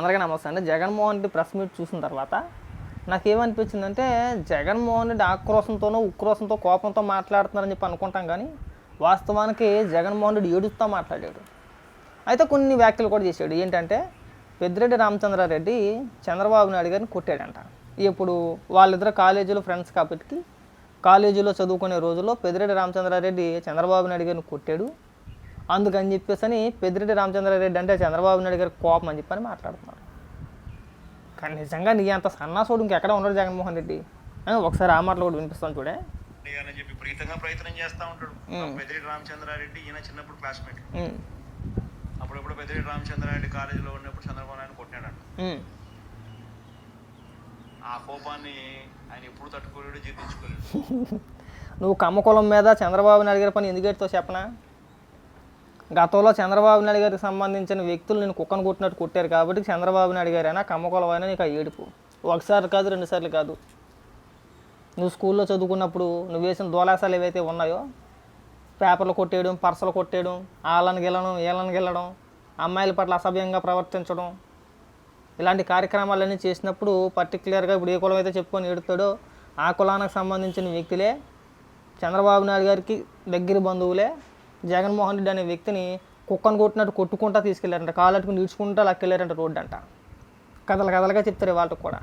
అందరికీ నమస్తే అండి. జగన్మోహన్ రెడ్డి ప్రెస్ మీట్ చూసిన తర్వాత నాకేమనిపించిందంటే జగన్మోహన్ రెడ్డి ఆక్రోశంతోనో ఉక్రోశంతో కోపంతో మాట్లాడుతున్నారని చెప్పి అనుకుంటాం కానీ వాస్తవానికి జగన్మోహన్ రెడ్డి ఏడుస్తూ మాట్లాడాడు. అయితే కొన్ని వ్యాఖ్యలు కూడా చేశాడు. ఏంటంటే పెద్దిరెడ్డి రామచంద్రారెడ్డి చంద్రబాబు నాయుడు గారిని కొట్టాడంట. ఇప్పుడు వాళ్ళిద్దరు కాలేజీలో ఫ్రెండ్స్ కాబట్టి కాలేజీలో చదువుకునే రోజుల్లో పెద్దిరెడ్డి రామచంద్రారెడ్డి చంద్రబాబు నాయుడు గారిని కొట్టాడు. అందుకని చెప్పేసి అని పెద్దిరెడ్డి రామచంద్రారెడ్డి అంటే చంద్రబాబు నాయుడు గారి కోపం అని చెప్పని మాట్లాడుతున్నారు కానీ నిజంగా నీ అంత సన్నాసుడు ఇంకెక్కడ ఉండడు జగన్మోహన్ రెడ్డి? ఒకసారి ఆ మాటలు కూడా వినిపిస్తాను చూడే. అని చెప్పి విపరీతంగా ప్రయత్నం చేస్తా ఉంటాడు. పెద్దిరెడ్డి రామచంద్రారెడ్డి ఈయన చిన్నప్పుడు క్లాస్మేట్. అప్పుడప్పుడు పెద్దిరెడ్డి రామచంద్రారెడ్డి కాలేజీలో ఉన్నప్పుడు చంద్రబాబు నాయుడు కొట్టినాడు. ఆ కోపాన్ని ఆయన ఎప్పుడు తట్టుకోలేడు జీర్ణించుకోలేడు. నువ్వు కమ్మకులం మీద చంద్రబాబు నాయుడు గారి పని ఎందుకు చెప్పనా? గతంలో చంద్రబాబు నాయుడు గారికి సంబంధించిన వ్యక్తులు నేను కుక్కను కొట్టినట్టు కొట్టారు కాబట్టి చంద్రబాబు నాయుడు గారు అయినా కమ్మకులం నీకు ఆ ఏడుపు. ఒకసారి కాదు రెండుసార్లు కాదు. నువ్వు స్కూల్లో చదువుకున్నప్పుడు నువ్వు వేసిన దోలాసాలు ఏవైతే ఉన్నాయో పేపర్లు కొట్టేయడం పర్సలు కొట్టేయడం ఆళ్ళని గెలడం ఏళ్ళని గెలడం అమ్మాయిల పట్ల అసభ్యంగా ప్రవర్తించడం ఇలాంటి కార్యక్రమాలన్నీ చేసినప్పుడు పర్టికులర్గా ఇప్పుడు ఏ కులం అయితే చెప్పుకొని ఏడుతాడో ఆ కులానికి సంబంధించిన వ్యక్తులే చంద్రబాబు నాయుడు గారికి దగ్గర బంధువులే జగన్మోహన్ రెడ్డి అనే వ్యక్తిని కుక్కను కొట్టినట్టు కొట్టుకుంటా తీసుకెళ్ళారంట కాలట్టుకుని ఈడ్చుకుంటా లక్కెళ్ళారంట రోడ్డు అంట కథలు కథలుగా చెప్తారు వాళ్ళకి కూడా.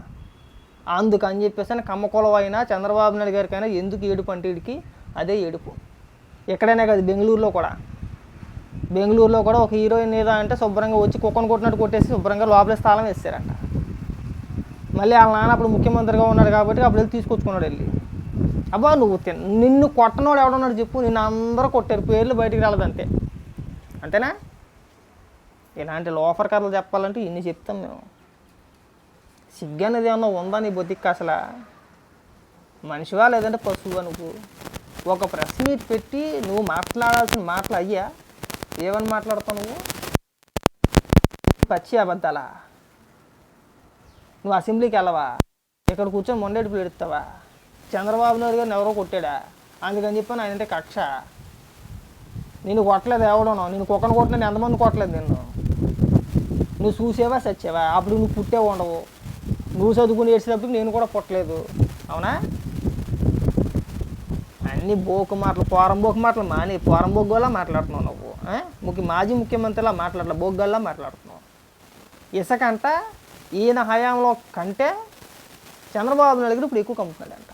అందుకు అని చెప్పేసి అని కమ్మకులం అయినా చంద్రబాబు నాయుడు గారికైనా ఎందుకు ఏడుపు అంటే వీడికి అదే ఏడుపు. ఎక్కడైనా కాదు బెంగళూరులో కూడా. బెంగళూరులో కూడా ఒక హీరోయిన్ ఏదో అంటే శుభ్రంగా వచ్చి కుక్కను కొట్టినట్టు కొట్టేసి శుభ్రంగా లోపల స్థానం వేస్తారంట మళ్ళీ వాళ్ళ నాన్న అప్పుడు ముఖ్యమంత్రిగా ఉన్నాడు కాబట్టి అప్పుడు వెళ్ళి తీసుకొచ్చుకున్నాడు వెళ్ళి. అబ్బా నువ్వు తిన్ నిన్ను కొట్టనోడు ఎవడున్నాడు చెప్పు నిన్ను అందరూ కొట్టారు పేర్లు బయటికి రాలేదంతే అంతేనా? ఇలాంటి లోఫర్ కథలు చెప్పాలంటే ఇన్ని చెప్తాం మేము సిగ్గు అనేది ఏమన్నా ఉందా నీ బొద్దికి అసలు? మనిషివా లేదంటే పశువుగా నువ్వు? ఒక ప్రెస్ మీట్ పెట్టి నువ్వు మాట్లాడాల్సిన మాటలు అయ్యా. ఏమని మాట్లాడతావు నువ్వు? పచ్చి అబద్ధాలా? నువ్వు అసెంబ్లీకి వెళ్ళవా? ఇక్కడ కూర్చొని మొండేడుపులు ఎడుతావా చంద్రబాబు నాయుడు గారిని ఎవరో కొట్టాడా? అందుకని చెప్పి ఆయన అంటే కక్ష. నేను కొట్టలేదు ఎవడను. నేను కుక్కను కొట్టిన ఎంతమంది కొట్టలేదు నిన్ను? నువ్వు చూసేవా సచ్చేవా? అప్పుడు నువ్వు పుట్టే ఉండవు. నువ్వు చదువుకుని ఏడ్చేటప్పుడు నేను కూడా పుట్టలేదు. అవునా? అన్ని బోకు మాటలు పోరం బోకు మాటలు మాని పోరం బొగ్గులా మాట్లాడుతున్నావు నువ్వు ముఖ్య మాజీ ముఖ్యమంత్రిలా మాట్లాడలే బొగ్గల్లా మాట్లాడుతున్నావు. ఇసుకంట ఈయన హయాంలో కంటే చంద్రబాబు నాయుడు గారు ఇప్పుడు ఎక్కువ కమ్ముతున్నాడంట.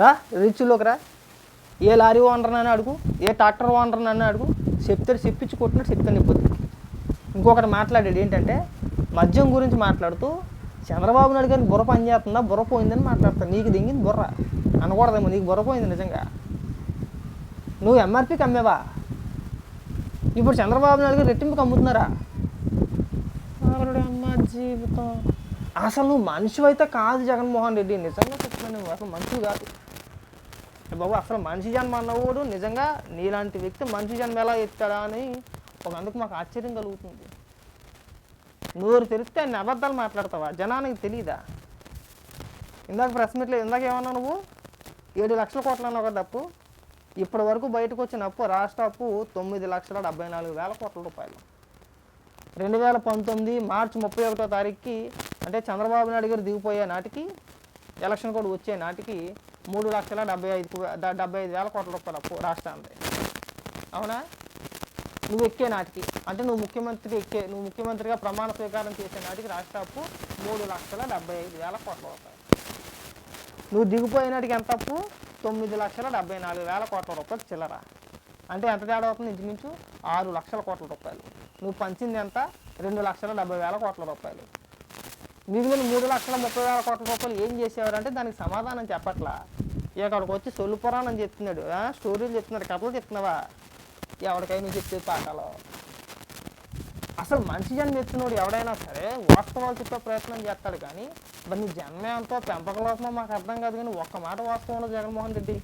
రా రిచ్లోకి రా. ఏ లారీ ఓనర్ అని అడుగు ఏ ట్రాక్టర్ ఓనర్ అని అడుగు. చెప్తాడు చెప్పించి కొట్టినట్టు చెప్తాను ఇప్పుడు ఇంకొకటి మాట్లాడాడు ఏంటంటే మద్యం గురించి మాట్లాడుతూ చంద్రబాబు నాయుడు గారికి బుర్ర పని చేస్తుందా బుర్ర పోయిందని మాట్లాడతాను నీకు దింగింది బుర్ర. అనకూడదేమో నీకు బుర్ర పోయింది నిజంగా. నువ్వు ఎంఆర్పీకి అమ్మేవా? ఇప్పుడు చంద్రబాబు నాయుడు గారు రెట్టింపుకి అమ్ముతున్నారా? అమ్మ జీవితం. అసలు నువ్వు మనిషి అయితే కాదు జగన్మోహన్ రెడ్డి. నిజంగా చెప్తున్నాను నువ్వు అసలు మనిషి కాదు. బాబు అసలు మనిషి జన్మ అన్నవాడు నిజంగా నీలాంటి వ్యక్తి మనిషి జన్మ ఎలా ఎత్తాడా అని ఒక అందుకు మాకు ఆశ్చర్యం కలుగుతుంది. నోరు తెరిస్తే అన్ని అబద్ధాలు మాట్లాడతావా? జనానికి తెలియదా ఇందాక ప్రెస్ మీట్లో ఇందాక ఏమన్నా నువ్వు? ఏడు లక్షల కోట్ల అన్నావు కదా తప్పు ఇప్పటి వరకు బయటకు వచ్చిన అప్పు రాష్ట్ర అప్పు తొమ్మిది లక్షల డెబ్బై నాలుగు వేల కోట్ల రూపాయలు. రెండు వేల పంతొమ్మిది మార్చి ముప్పై ఒకటో తారీఖుకి అంటే చంద్రబాబు నాయుడు గారు దిగిపోయే నాటికి ఎలక్షన్ కూడా వచ్చే నాటికి మూడు లక్షల డెబ్బై ఐదు డెబ్బై ఐదు వేల కోట్ల రూపాయలు అప్పు రాష్ట్రానికి అవునా? నువ్వు ఎక్కే నాటికి అంటే నువ్వు ముఖ్యమంత్రి ఎక్కే నువ్వు ముఖ్యమంత్రిగా ప్రమాణ స్వీకారం చేసే నాటికి రాష్ట్ర అప్పు మూడు లక్షల డెబ్బై ఐదు వేల కోట్ల రూపాయలు. నువ్వు దిగిపోయినాటికి ఎంత అప్పు? తొమ్మిది లక్షల డెబ్బై నాలుగు వేల కోట్ల రూపాయలు చిల్లర. అంటే ఎంత తేడా అవుతుంది ఇంచుమించు? ఆరు లక్షల కోట్ల రూపాయలు. నువ్వు పంచింది ఎంత? రెండు లక్షల డెబ్బై వేల కోట్ల రూపాయలు. మిగిలిన మూడు లక్షల ముప్పై వేల కోట్ల రూపాయలు ఏం చేసేవారంటే దానికి సమాధానం చెప్పట్లా. ఇక్కడికి వచ్చి సొల్లు పురాణం చెప్తున్నాడు. స్టోరీలు చెప్తున్నాడు. కథలు చెప్తున్నావా? ఎవరికైనా చెప్తే పాటలో. అసలు మనిషి జన్మ ఎత్తినోడు ఎవడైనా సరే వాస్తవాలు చెప్పే ప్రయత్నం చేస్తాడు కానీ మరి నీ జన్మ ఎంతో పెంపక మాకు అర్థం కాదు కానీ ఒక్క మాట వాస్తవంలో జగన్మోహన్ రెడ్డి.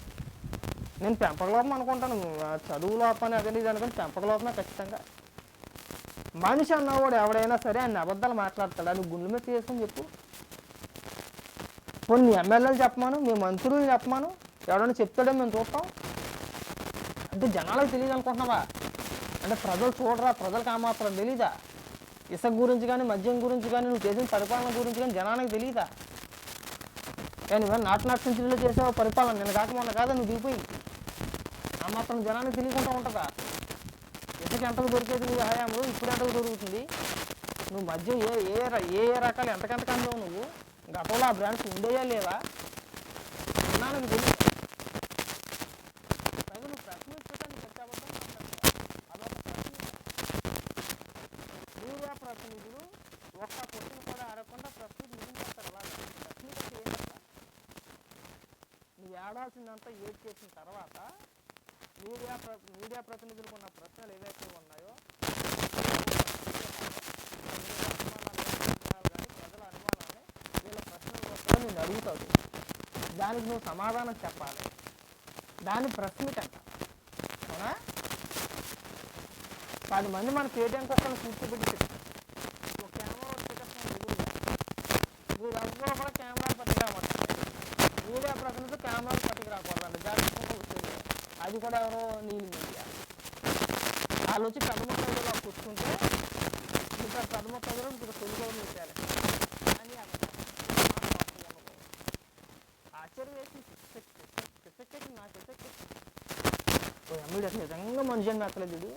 నేను పెంపకలోపం అనుకుంటాను. చదువు లోపని అదే ఇది అనుకుని పెంపక లోపమే ఖచ్చితంగా. మనిషి అన్నవాడు ఎవడైనా సరే ఆయన అబద్ధాలు మాట్లాడతాడు? అని గుండె మీద చేసుకుని చెప్పు. కొన్ని ఎమ్మెల్యేలు చెప్పమాను మీ మంత్రులు చెప్పమాను. ఎవడైనా చెప్తాడో మేము చూస్తాం. అంటే జనాలకు తెలియదు అనుకుంటున్నావా అంటే ప్రజలు చూడరా? ప్రజలకు ఆ మాత్రం తెలీదా? ఇసుక గురించి కానీ మద్యం గురించి కానీ నువ్వు చేసిన పరిపాలన గురించి కానీ జనానికి తెలియదా కానీ ఇవన్నీ నాటు నాటు సెంచరీలో చేసావు? పరిపాలన నేను కాక మొన్న కాదా? నువ్వు దిగిపోయి. ఆ మాత్రం జనానికి తెలియకుండా ఉంటుందా? ఇసుక ఎంతకు దొరికేది నువ్వు హయాంలో ఇప్పుడు ఎంతకు దొరుకుతుంది? నువ్వు మధ్య ఏ ఏ ఏ ఏ రకాలు ఎంతకెంతకు అందావు నువ్వు? గతంలో ఆ బ్రాండ్స్ ఉండేయా లేవా? ఉన్నాను తెలుసు ప్రతినిధులు ఒక్క క్వశ్చన్ కూడా అడగకుండా ముగించేస్తారు నువ్వు ఏడాల్సిందంతా ఏడ్ చేసిన తర్వాత మీడియా ప్ర మీడియా ప్రతినిధులకు ఉన్న ప్రశ్నలు ఏవైతే ఉన్నాయో ప్రజల అనుమానాన్ని వీళ్ళ ప్రశ్నల కోసం నేను అడుగుతావు దానికి నువ్వు సమాధానం చెప్పాలి. దాన్ని ప్రశ్నికంట. అవునా? పది మంది మన పేటీఎం కోసం కూర్చోబెట్టి ఒక కెమెరా పెట్టేస్తాం ఎదురుగా మీరు ఎవరు కూడా కెమెరా పట్టుకురామంటారు మీడియా ప్రతినిధి కెమెరాలు పట్టుకురాకూడదండి జాగ్రత్తగా కూర్చోండి అది కూడా ఎవరో నీళ్ళు మీడియా వాళ్ళు వచ్చి పెద్ద కదలో కూర్చుంటే ఇంకా పెద్ద కదలో ఇంకా తెలుగు పెట్టాలి అని ఆశ్చర్యం వేసి నాకు అసలు నిజంగా మనిషి అని మెత్తలేదు ఇది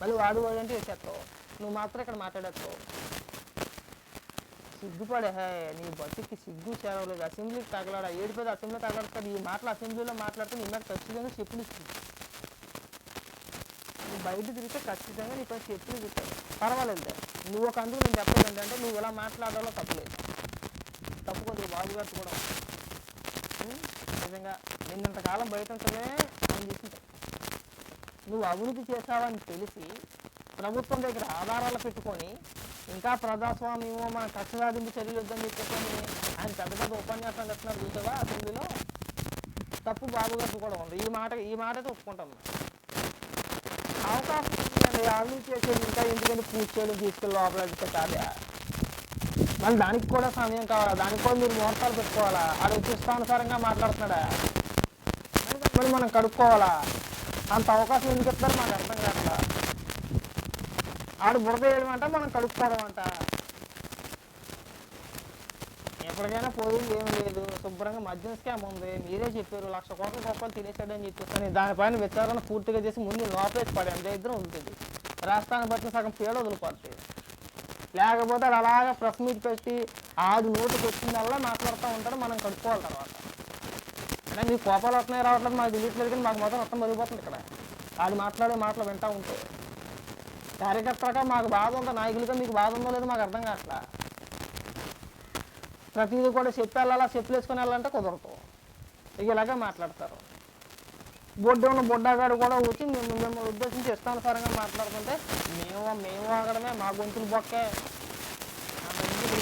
మళ్ళీ వాడు వాడు అంటే వేసేస్తావు నువ్వు మాత్రం ఇక్కడ మాట్లాడేస్తావు సిగ్గుపడే హే నీ బతికి సిగ్గు చేరవలేదు. అసెంబ్లీకి తగలాడా? ఏడిపోయి అసెంబ్లీ తగలాడుతాడు ఈ మాటలు అసెంబ్లీలో మాట్లాడితే నీ మీద ఖచ్చితంగా చెప్పులు ఇస్తుంది. నువ్వు బయట తిరిగితే ఖచ్చితంగా నీకు చెప్పులు ఇస్తాడు పర్వాలేదు. నువ్వు ఒక అందుకు నేను చెప్పలేదు ఏంటంటే నువ్వు ఎలా మాట్లాడాలో తప్పలేదు తప్పు కొద్దిగా బాబు గారు కూడా నిజంగా నిన్నంతకాలం బయట ఉంటమే అని తీసుకుంటాయి నువ్వు అభివృద్ధి చేశావని తెలిసి ప్రభుత్వం దగ్గర ఆధారాలు పెట్టుకొని ఇంకా ప్రజాస్వామ్యమో మన కక్షరాధింపు చర్యలు వద్దని చెప్పేసి ఆయన పెద్ద పెద్ద ఉపన్యాసాలు చెప్తున్నారు చూసావా? అసెంబ్లీలో తప్పు బాబు కూడా ఉంది. ఈ మాట ఈ మాట అయితే ఒప్పుకుంటాం. అవకాశం ఉందండి చేసేది ఇంకా ఎందుకంటే పూజ చేయడం తీసుకెళ్ళి లోపల వెళ్తే కాదే మళ్ళీ దానికి కూడా సమయం కావాలా. దానికి కూడా మీరు ముహూర్తాలు పెట్టుకోవాలా? ఆడ వచ్చి ఇష్టానుసారంగా మాట్లాడుతున్నాడా? మరి మనం కడుక్కోవాలా? అంత అవకాశం ఎందుకు ఇస్తారు? మాకు అర్థం కావట్లా? ఆడు బురద వేయడం అంట మనం కడుక్కోవడం అంట. ఎప్పటికైనా పోయింది ఏం లేదు. శుభ్రంగా మద్యం స్కామ్ ఉంది. మీరే చెప్పారు లక్ష కోట్ల రూపాయలు తినేసాడని చెప్పేసి దానిపైన విచారణ పూర్తిగా చేసి ముందు లోపలే పడే అంత ఇద్దరం ఉంటుంది. రాష్ట్రాన్ని బట్టి సగం పేడ వదిలిపోతుంది లేకపోతే అది అలాగా ప్రెస్ మీట్ పెట్టి ఆడు నోటుకు వచ్చిందల్లా మాట్లాడుతూ ఉంటాడు మనం కడుక్కోవాలి తర్వాత. అంటే మీ కోపాలు వస్తున్నాయి రావట్లేదు మాకు తెలియట్లేదు కానీ మాకు మొత్తం మొత్తం మరిగిపోతుంది ఇక్కడ. ఆడు మాట్లాడే మాటలు వింటూ ఉంటాయి. కార్యకర్తలుగా మాకు బాధ ఉందా? నాయకులుగా మీకు బాధ ఉందో? లేదో మాకు అర్థం కావట్లా. ప్రతిదీ కూడా చెప్పి వెళ్ళాలా చెప్పులు వేసుకుని వెళ్ళాలంటే కుదరదు. ఇలాగే మాట్లాడతారు. బొడ్డ ఉన్న బొడ్డగాడు కూడా వచ్చి మేము మిమ్మల్ని ఉద్దేశించి ఇష్టానుసారంగా మాట్లాడుతుంటే మేము మేము ఆగడమే మా గొంతులు బొక్కే. అంత ఇంటికి